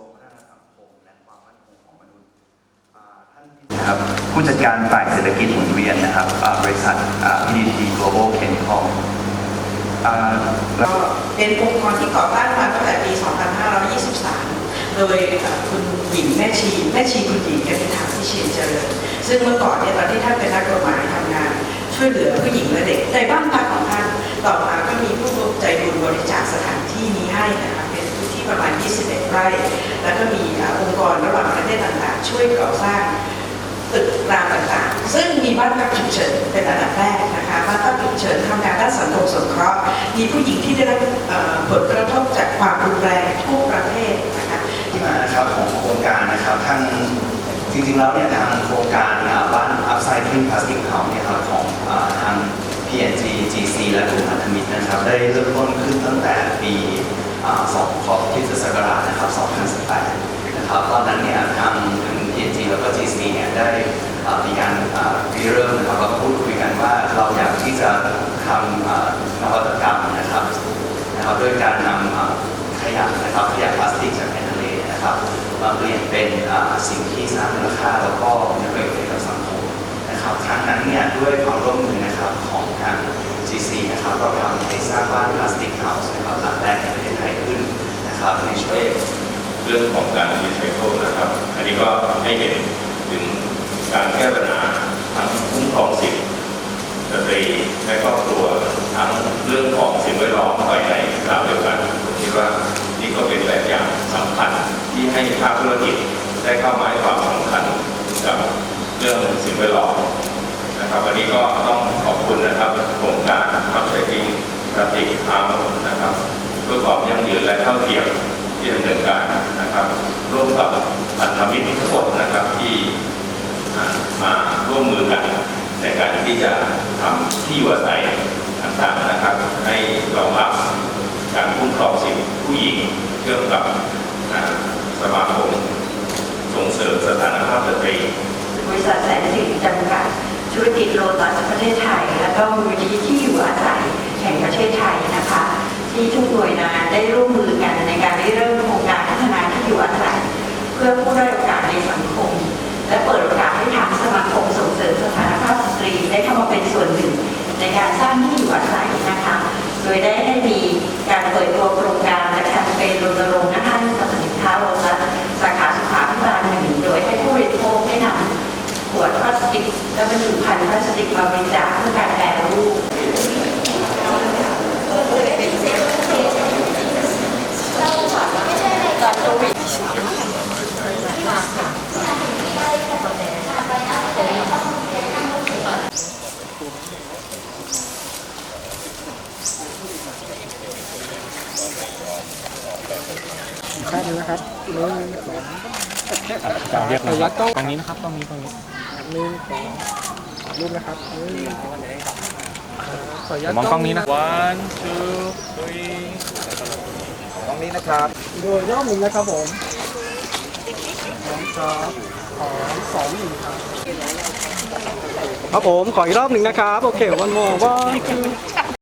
วงพัฒนาสังคมและความมั่นคงของมนุษย์ท่านครับผู้จัดการฝ่ายเศรษฐกิจหมุนเวียนนะครับบริษัท PDT Global Chemical แล้วเป็นองค์กรที่ก่อตั้งมาตั้งแต่ปี 2523 โดยคุณหญิงแม่ชีแม่ชีคุณหญิงกนิษฐาพิเชียนเจริญซึ่งเมื่อก่อนเนี่ยตอนที่ท่านเป็นนักกฎหมายทำงาน ช่วยเหลือผู้หญิงและเด็กในบ้านพักของท่าน ต่อมาก็มีผู้ใจบุญบริจาคสถานที่นี้ให้นะคะ 21 ไร่ แล้วก็มีองค์กรระหว่างประเทศต่างๆ ช่วยก่อสร้างตึกรามต่างๆ ซึ่งมีบ้านพักฉุกเฉินเป็นอันดับแรกนะคะบ้านพักฉุกเฉินทำงานด้านสังคมสงเคราะห์ มีผู้หญิงที่ได้รับผลกระทบจากความรุนแรงทั่วประเทศนะคะที่มานะครับของโครงการนะครับทางจริงๆแล้วเนี่ยทางโครงการบ้าน Upcycling Plastic House เนี่ยครับของอทาง PNG GC และกลุ่มพันธมิตรนะครับ ได้เริ่มต้นขึ้นตั้งแต่ปีอ่า2ขอค ราชนะครับ 2018 นะครับ ตอนนั้นเนี่ยทางทาง PNG แล้วก็ GC เนี่ยได้มีการรีเริ่มนะครับแล้วก็พูดคุยกันว่าเราอยากที่จะทำนวัตกรรมนะครับนะครับด้วยการนำขยะนะครับขยะพลาสติกจากในทะเลนะครับมาเปลี่ยนเป็นสิ่งที่สร้างมูลค่าแล้วก็มีประโยชน์กับสังคมนะครับครั้งนั้นเนี่ยด้วยความร่วมมือนะครับของทาง GC นะครับเราทำให้สร้างบ้านพลาสติกเฮาส์นะครับหลังแรก นะครับในช่วยเรื่องของการรีไซเคิลนะครับ อันนี้ก็ให้เห็นถึงการแก้ปัญหาทั้งคุ้มครองสิทธิสตรีและครอบครัวทั้งเรื่องของสิ่งแวดล้อมไปในคราวเดียวกันผมคิดว่านี่ก็เป็นแบบอย่างสำคัญที่ให้ภาคธุรกิจได้เข้ามาให้ความสำคัญกับเรื่องสิ่งแวดล้อมนะครับวันนี้ก็ต้องขอบคุณนะครับโครงการทับใช้จริงพลาสติกพาวนะครับเพื่อความยั่งยืนและเท่าเทียมที่ดำเนินการนะครับ ร่วมกับพันธ มิตรทุกคนนะครับที่มาร่วมมือกันในการที่จะทำที่อยู่อาศัยต่างๆนะครับ ให้รองรับการคุ้มครองสิทธิผู้หญิงเชื่อมกับสมาคมส่งเสริมสถานภาพสตรีบริษัทแสนสิริจำกัดธุรกิจโลตัสประเทศไทย และก็มูลนิธิที่อยู่อาศัยแห่งประเทศไทยนะคะ ที่ทุกหน่วยงานได้ร่วมมือกันในการได้เริ่มโครงการพัฒนาที่อยู่อาศัย พื่อผู้ด้อยโอกาสในสังคม และเปิดโอกาสให้ทางสมาคมส่งเสริมสถานภาพสตรีได้เข้ามาเป็นส่วนหนึ่ง ในการสร้างที่อยู่อาศัยนะคะ โดยได้ให้มีการเปิดตัวโครงการและแคมเปญรณรงค์นะคะให้กับสินค้าโลตัสสาขาสุขาพิบาลหนึ่งโดยให้ผู้บริโภคได้นำขวดพลาสติกและบรรจุภัณฑ์พลาสติกมาบริจาคเพื่อการแปรรูป ข้างหนึงนะครับหนึ่งสองจะเรียกระยะต้องตรงนี้นะครับตรงนี้ตรงนี้หนึ่งสองรูปนะครับหนึ่งขออนุญาตมองกล้องนี้นะ one two three ตรงนี้นะครับโดยรอบหนึ่งนะครับผมสองครับขอสองหนึ่งครับครับผมขออีกรอบหนึ่งนะครับ โอเควันโมวันคือ